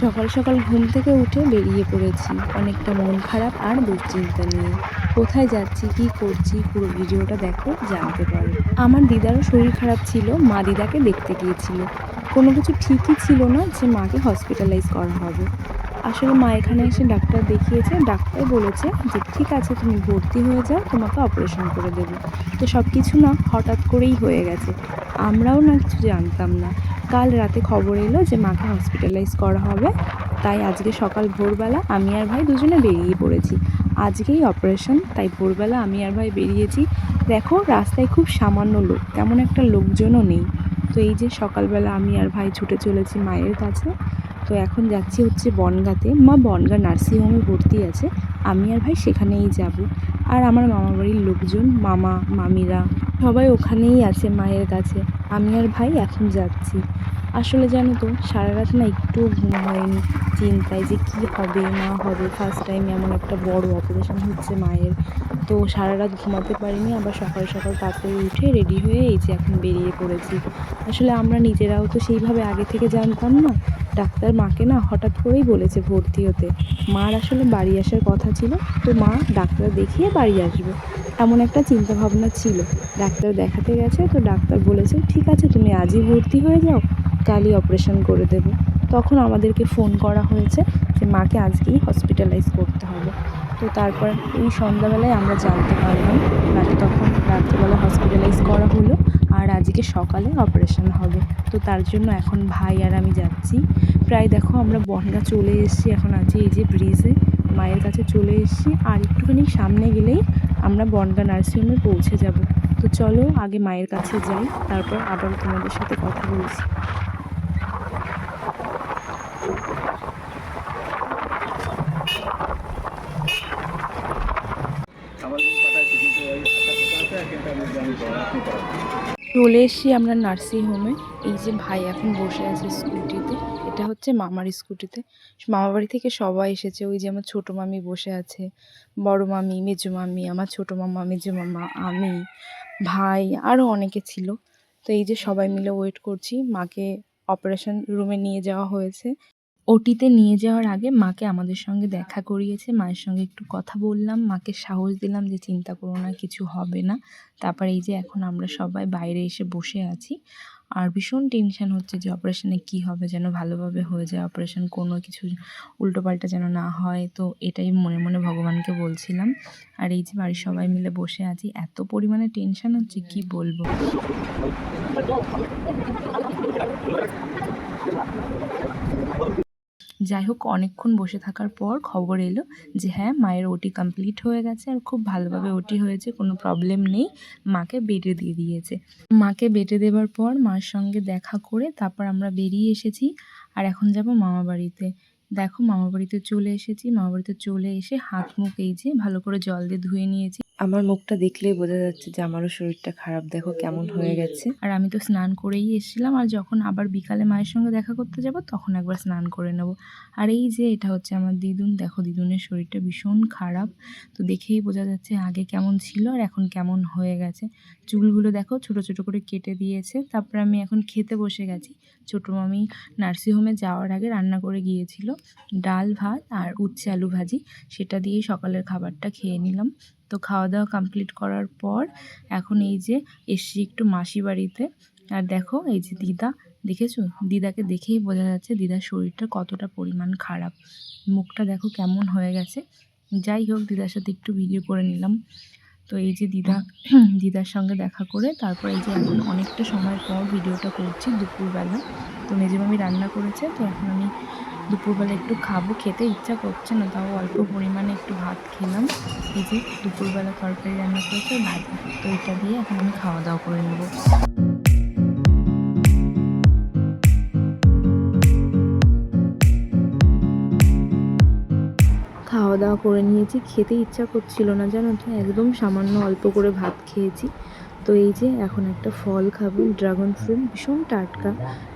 সকাল সকাল ঘুম থেকে উঠে বেরিয়ে পড়েছি। অনেকটা মন খারাপ আর দুশ্চিন্তা নিয়ে। কোথায় যাচ্ছি, কি করছি, পুরো ভিডিওটা দেখো, জানতে পারো। আমার দিদারও শরীর খারাপ ছিল, মা দিদাকে দেখতে গিয়েছিল। কোনো কিছু ঠিকই ছিল না যে মাকে হসপিটালাইজ করা হবে। আসলে মা এখানে এসে ডাক্তার দেখিয়েছে, ডাক্তার বলেছে যে, ঠিক আছে, তুমি ভর্তি হয়ে যাও, তোমাকে অপারেশন করে দেবো। তো সব কিছু না হঠাৎ করেই হয়ে গেছে। আমরাও না কিছু জানতাম না। কাল রাতে খবর এলো যে, মাকে হসপিটালাইজ করা হবে। তাই আজকে সকাল ভোরবেলা আমি আর ভাই দুজনে বেরিয়ে পড়েছি। আজকেই অপারেশন তাই ভোরবেলা আমি আর ভাই বেরিয়েছি। দেখো, রাস্তায় খুব সামান্য লোক, তেমন একটা লোকজনও নেই। তো এই যে সকালবেলা আমি আর ভাই ছুটে চলেছি মায়ের কাছে তো এখন যাচ্ছি হচ্ছে বনগাতে। মা বনগা নার্সিংহোমে ভর্তি আছে। আমি আর ভাই সেখানেই যাব। আর আমার মামা বাড়ির লোকজন, মামা, মামিরা সবাই ওখানেই আছে, মায়ের কাছে। আমি আর ভাই এখন যাচ্ছি। আসলে জানো তো সারা রাত না একটুও ঘুম হয়নি। চিন্তায় যে কী হবে, না হবে ফার্স্ট টাইম এমন একটা বড় অপারেশন হচ্ছে মায়ের। তো সারা রাত ঘুমাতে পারিনি, আবার সকাল সকাল তাড়াতাড়ি উঠে রেডি হয়ে এই যে এখন বেরিয়ে পড়েছি। আসলে আমরা নিজেরাও তো সেইভাবে আগে থেকে জানতাম না, ডাক্তার মাকে না হঠাৎ করেই বলেছে ভর্তি হতে। মার আসলে বাড়ি আসার কথা ছিল, তো মা ডাক্তার দেখিয়ে বাড়ি আসবে। এমন একটা চিন্তা ভাবনা ছিল। ডাক্তার দেখাতে গেছে, তো ডাক্তার বলেছে, ঠিক আছে, তুমি আজই ভর্তি হয়ে যাও। কালই অপারেশন করে দেবো। তখন আমাদেরকে ফোন করা হয়েছে যে, মাকে আজকেই হসপিটালাইজ করতে হবে। তো তারপর এই সন্ধ্যাবেলায় আমরা জানতে পারলাম, মাকে তখন রাত্রিবেলা হসপিটালাইজ করা হলো আর আজকে সকালে অপারেশন হবে। তো তার জন্য এখন ভাই আর আমি যাচ্ছি। প্রায় দেখো আমরা বনগা চলে এসেছি, এখন আছি এই যে ব্রিজে মায়ের কাছে চলে এসেছি আর একটুখানি সামনে গেলেই আমরা বনগা নার্সিংহোমে পৌঁছে যাব। তো চলো আগে মায়ের কাছে যাই, তারপর আবার তোমাদের সাথে কথা বলছি আমার লোক পাঠাচ্ছি কিন্তু ওই একটা কথা আছে কিন্তু আমি জানি তো আপনি করেন চলে এসেছি আমরা নার্সিং হোমে। এই যে ভাই এখন বসে আছে স্কুটিতে। এটা হচ্ছে মামার স্কুটিতে। মামা বাড়ি থেকে সবাই এসেছে। ওই যে আমার ছোটো মামি বসে আছে। বড় মামি, মেজো মামি, আমার ছোটো মামা মেজো মামা আমি, ভাই আরও অনেকে ছিল। তো এই যে সবাই মিলে ওয়েট করছি। মাকে অপারেশন রুমে নিয়ে যাওয়া হয়েছে। ওটিতে নিয়ে যাওয়ার আগে মাকে আমাদের সঙ্গে দেখা করিয়েছে। মায়ের সঙ্গে একটু কথা বললাম। মাকে সাহস দিলাম যে চিন্তা করো না, কিছু হবে না। তারপর এই যে এখন আমরা সবাই বাইরে এসে বসে আছি। আর ভীষণ টেনশান হচ্ছে যে অপারেশনে কি হবে যেন ভালোভাবে হয়ে যায়। অপারেশন কোনো কিছু উল্টোপাল্টা যেন না হয়। তো এটাই মনে মনে ভগবানকে বলছিলাম। আর এই যে বাড়ির সবাই মিলে বসে আছি। এত পরিমাণে টেনশান হচ্ছে, কি বলব? যাই হোক, অনেকক্ষণ বসে থাকার পর খবর এলো যে হ্যাঁ মায়ের ওটি কমপ্লিট হয়ে গেছে আর খুব ভালোভাবে ওটি হয়েছে, কোনো প্রবলেম নেই। মাকে বেটে দিয়ে দিয়েছে। মাকে বেটে দেওয়ার পর মার সঙ্গে দেখা করে তারপর আমরা বেরিয়ে এসেছি আর এখন যাব মামা বাড়িতে। দেখো, মামা বাড়িতে চলে এসেছি। মামা বাড়িতে চলে এসে হাত মুখ এই যে ভালো করে জল দিয়ে ধুয়ে নিয়েছি। আমার মুখটা দেখলেই বোঝা যাচ্ছে যে আমারও শরীরটা খারাপ। দেখো কেমন হয়ে গেছে। আর আমি তো স্নান করেই এসেছিলাম, আর যখন আবার বিকালে মায়ের সঙ্গে দেখা করতে যাব, তখন একবার স্নান করে নেব। আর এই যে এটা হচ্ছে আমার দিদুন, দেখো দিদুনের শরীরটা ভীষণ খারাপ। তো দেখেই বোঝা যাচ্ছে আগে কেমন ছিল আর এখন কেমন হয়ে গেছে। চুলগুলো দেখো ছোট ছোট করে কেটে দিয়েছে, তারপর আমি এখন খেতে বসে গেছি। ছোটো মামি নার্সিংহোমে যাওয়ার আগে রান্না করে গিয়েছিল ডাল, ভাত আর উচ্ছে আলু ভাজি। সেটা দিয়েই সকালের খাবারটা খেয়ে নিলাম। তো খাওয়া দাওয়া কমপ্লিট করার পর এখন এই যে এসছি একটু মাসি বাড়িতে। আর দেখো এই যে দিদা, দেখেছ? দিদাকে দেখেই বোঝা যাচ্ছে দিদার শরীরটা কতটা পরিমাণ খারাপ। মুখটা দেখো কেমন হয়ে গেছে। যাই হোক, দিদার সাথে একটু ভিডিও করে নিলাম। তো এই যে দিদা, দিদার সঙ্গে দেখা করে তারপর এই যে এখন অনেকটা সময় পর ভিডিওটা করছি দুপুরবেলা। তো মেজমামি রান্না করেছে, তো এখন আমি দুপুরবেলা একটু খাব, খেতে ইচ্ছা করছে না, তাও অল্প পরিমাণে একটু ভাত খেলাম। এই যে দুপুরবেলা তরকারি রান্না করেছে ভাত। তো এটা দিয়ে এখন আমি খাওয়া দাওয়া করে নেব। খাওয়া দাওয়া করে নিয়েছি। খেতে ইচ্ছা করছিল না জানো তো? একদম সামান্য অল্প করে ভাত খেয়েছি। তো এই যে এখন একটা ফল খাব ড্রাগন ফ্রুট ভীষণ টাটকা।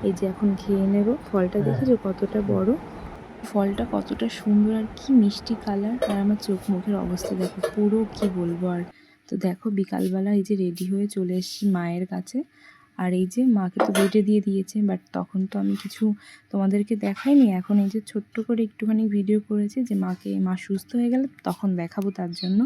এই যে এখন খেয়ে নেব। ফলটা দেখেছ কতটা বড়? ফলটা কতটা সুন্দর আর কি মিষ্টি কালার। আর আমার চোখ মুখের অবস্থা দেখো পুরো কি বলব আর। তো তো দেখো বিকালবেলা এই যে রেডি হয়ে চলে এসেছি মায়ের কাছে। আর এই যে মাকে তো বেটে দিয়ে দিয়েছে বাট তখন তো আমি কিছু তোমাদেরকে দেখাইনি। এখন এই যে ছোট্ট করে একটুখানি ভিডিও করেছি যে মাকে, মা সুস্থ হয়ে গেলে তখন দেখাবো তার জন্য।